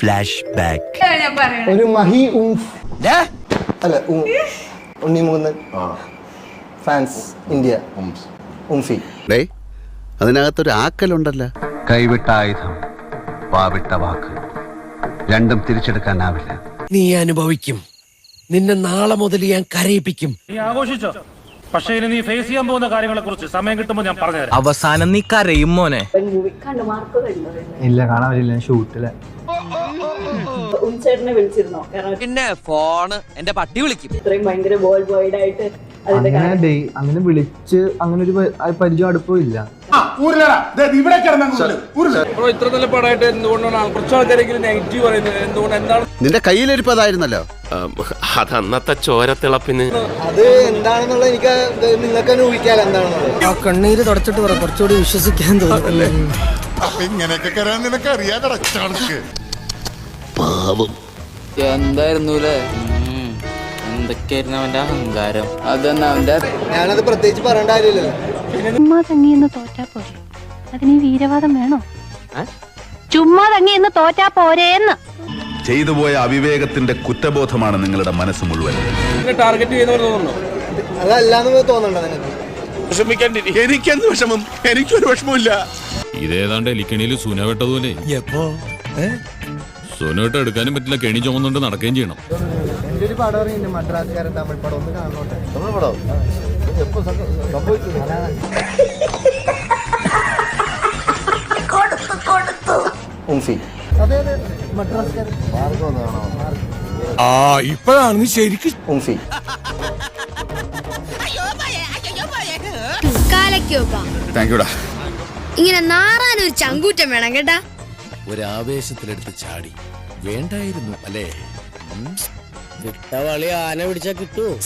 Flash back ഒരു മഹി ഉംഫ് അല്ല ഉ- ഉണ്ണി മുകുന്ദൻ. Fans India. ഉംഫി. അതിനകത്തൊരു ആക്കലുണ്ടല്ലോ. കൈവിട്ട ആയുധം പാവിട്ട വാക്ക്. രണ്ടും തിരിച്ചെടുക്കാനാവില്ല. നീ അനുഭവിക്കും. നിന്നെ നാളെ മുതൽ ഞാൻ കരയിപ്പിക്കും. നീ ആഘോഷിച്ചോ? പക്ഷേ ഇനി നീ ഫേസ് ചെയ്യാൻ പോകുന്ന കാര്യങ്ങളെ കുറിച്ച് സമയം കിട്ടുമ്പോൾ ഞാൻ പറഞ്ഞുതരാം. അവസാനം നീ കരയും മോനെ. കണ്ടു മാർക്ക് കണ്ടോ. ഇല്ല കാണാൻ പറ്റില്ല ഷൂട്ടിൽ ഉംചേട്ടനെ വിളിച്ചിരുന്നോ? കാരണം പിന്നെ ഫോണ് എന്റെ പട്ടി വിളിക്കും. ഇത്രയും ഭയങ്കര ബോൾ ബോയ്ഡ് ആയിട്ട് അതിന്റെ അങ്ങനെ ഡേ- അങ്ങനെ വിളിച്ച് അങ്ങനെ ഒരു പ- ആ പരിചയം അടുപ്പം ഇല്ല. ഇത്ര നല്ല പടമായിട്ട് എന്തുകൊണ്ടാണ് കുറച്ച് ആൾക്കാരെങ്കിലും നെഗറ്റീവ് പറയുന്നത്? എന്തുകൊണ്ട് എന്താണ് നിന്റെ കയ്യിലിരിപ്പതായിരുന്നല്ലോ അത് അന്നത്തെ ചോരത്തിളപ്പിന് അത് എന്താണെന്നുള്ള എനിക്ക് നിങ്ങൾക്ക് തന്നെ ഊഹിക്കാലോ എന്താണെന്നുള്ളത്. ആ കണ്ണീര് തുടച്ചിട്ട് പറ കുറച്ചുകൂടി വിശ്വസിക്കാൻ തോന്നുന്നു. ഇങ്ങനെയൊക്കെ കരാൻ നിനക്ക് ചാണക്ക് എന്തായിരുന്നു എന്തൊക്കെയായിരുന്നു അവന്റെ അഹങ്കാരം? അതന്നെ അവന്റെ ഞാനത് പ്രത്യേകിച്ച് പറയേണ്ട കാര്യമില്ലല്ലോ. ചുമ്മാ തങ്ങി എന്ന് തോറ്റാ പോരെ. അതിന് വീരവാദം വേണോ? ചുമ്മാ തങ്ങി എന്ന് തോറ്റാ പോരേന്ന്. ചെയ്തു പോയ അവിവേകത്തിന്റെ കുറ്റബോധമാണ് നിങ്ങളുടെ മനസ്സ് മുഴുവൻ. ടാർഗറ്റ് ചെയ്യുന്നവർ തോന്നുന്നു അതല്ലാന്ന് തോന്നണ്ട നിനക്ക്? എനിക്കെന്ത് വിഷമം? എനിക്കൊരു വിഷമമില്ല ഇതേതാണ്ട് എലിക്കണിയിൽ സുന വെട്ടതുപോലെ. സുന വെട്ട എടുക്കാനും പറ്റില്ല കെണി ചുമന്നുകൊണ്ട് നടക്കുകയും ചെയ്യണം. എന്റെ ഒരു പടം ഇറങ്ങിയിട്ടുണ്ട് മദ്രാസുകാരൻ തമിഴ് പടം. ഒന്ന് കാണണോട്ടെ? തമിഴ് പടം? എപ്പോ സംഭവിച്ചു? ആ ഇപ്പോഴാണ് ശരിക്കും ഇങ്ങനെ നാറാൻ ഒരു ചങ്കൂറ്റം വേണം കേട്ടാ. ഒരു ആവേശത്തിലെടുത്ത് ചാടി. വേണ്ടായിരുന്നു അല്ലേ? വിട്ടവളി ആന പിടിച്ചാ കിട്ടൂ.